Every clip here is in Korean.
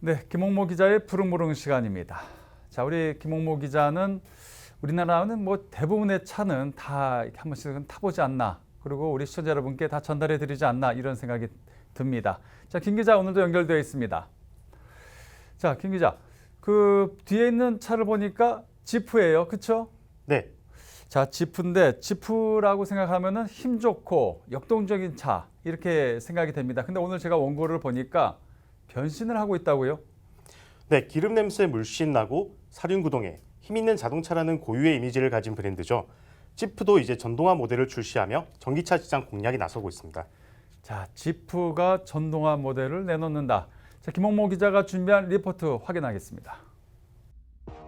네, 김홍모 기자의 푸릉무릉 시간입니다. 자, 우리 김홍모 기자는 우리나라는 뭐 대부분의 차는 다 이렇게 한 번씩은 타보지 않나. 그리고 우리 시청자 여러분께 다 전달해 드리지 않나 이런 생각이 듭니다. 자, 김 기자 오늘도 연결되어 있습니다. 자, 김 기자. 그 뒤에 있는 차를 보니까 지프예요. 그렇죠? 네, 자, 지프인데 지프라고 생각하면은 힘 좋고 역동적인 차 이렇게 생각이 됩니다. 근데 오늘 제가 원고를 보니까 변신을 하고 있다고요? 네 기름 냄새 물씬 나고 사륜 구동에 힘 있는 자동차라는 고유의 이미지를 가진 브랜드죠. 지프도 이제 전동화 모델을 출시하며 전기차 시장 공략에 나서고 있습니다. 자, 지프가 전동화 모델을 내놓는다. 자, 김홍모 기자가 준비한 리포트 확인하겠습니다.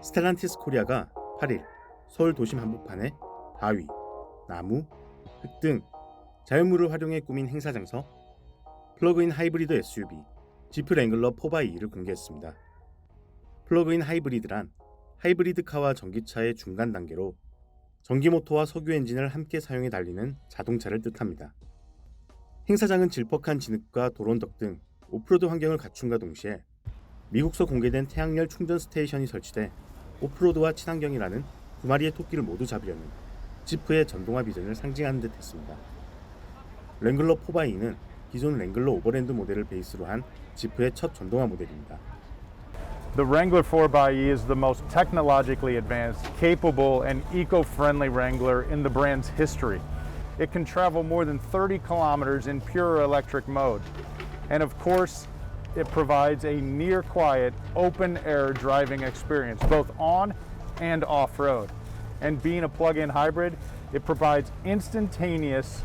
스텔란티스 코리아가 8일 서울 도심 한복판에 바위, 나무, 흙 등 자연물을 활용해 꾸민 행사장서 플러그인 하이브리드 SUV 지프 랭글러 4x2를 공개했습니다. 플러그인 하이브리드란 하이브리드카와 전기차의 중간 단계로 전기 모터와 석유 엔진을 함께 사용해 달리는 자동차를 뜻합니다. 행사장은 질퍽한 진흙과 도론덕 등 오프로드 환경을 갖춘과 동시에 미국서 공개된 태양열 충전 스테이션이 설치돼 오프로드와 친환경이라는 두 마리의 토끼를 모두 잡으려는 지프의 전동화 비전을 상징하는 듯 했습니다. 랭글러 4x2는 기존 랭글러 오버랜드 모델을 베이스로 한 지프의 첫 전동화 모델입니다. The Wrangler 4xE is the most technologically advanced, capable, and eco friendly Wrangler in the brand's history. It can travel more than 30 kilometers in pure electric mode. And of course, it provides a near quiet, open air driving experience, both on and off road. And being a plug in hybrid, it provides instantaneous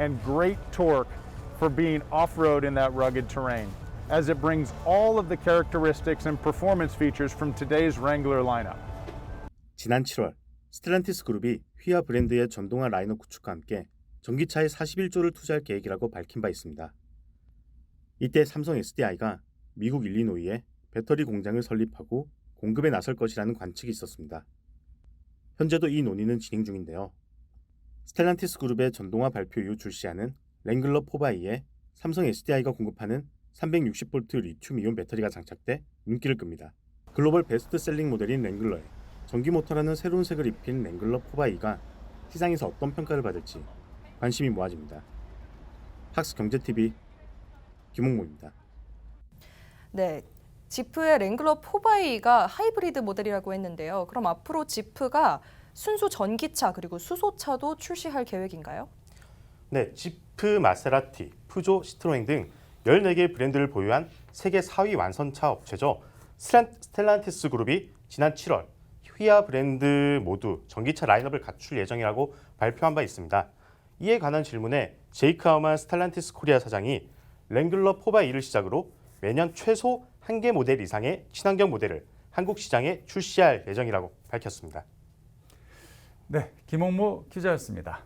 and great torque for being off road in that rugged terrain, as it brings all of the characteristics and performance features from today's Wrangler lineup. 지난 7월 스텔란티스 그룹이 휘하 브랜드의 전동화 라인업 구축과 함께 전기차에 41조를 투자할 계획이라고 밝힌 바 있습니다. 이때 삼성 SDI가 미국 일리노이에 배터리 공장을 설립하고 공급에 나설 것이라는 관측이 있었습니다. 현재도 이 논의는 진행 중인데요. 스텔란티스 그룹의 전동화 발표 이후 출시하는 랭글러 4바이에 삼성 SDI가 공급하는 360V 리튬이온 배터리가 장착돼 눈길을 끕니다. 글로벌 베스트셀링 모델인 랭글러에 전기 모터라는 새로운 색을 입힌 랭글러 4바이가 시장에서 어떤 평가를 받을지 관심이 모아집니다. 팍스 경제TV 김홍모입니다. 네. 지프의 랭글러 4바이가 하이브리드 모델이라고 했는데요. 그럼 앞으로 지프가 순수 전기차 그리고 수소차도 출시할 계획인가요? 네, 지프, 마세라티, 푸조, 시트로행 등 14개 브랜드를 보유한 세계 4위 완선차 업체죠. 스텔란- 스텔란티스 그룹이 지난 7월 휘하 브랜드 모두 전기차 라인업을 갖출 예정이라고 발표한 바 있습니다. 이에 관한 질문에 제이크 하우만 스텔란티스 코리아 사장이 랭글러 4x2를 시작으로 매년 최소 한 개 모델 이상의 친환경 모델을 한국 시장에 출시할 예정이라고 밝혔습니다. 네, 김홍모 기자였습니다.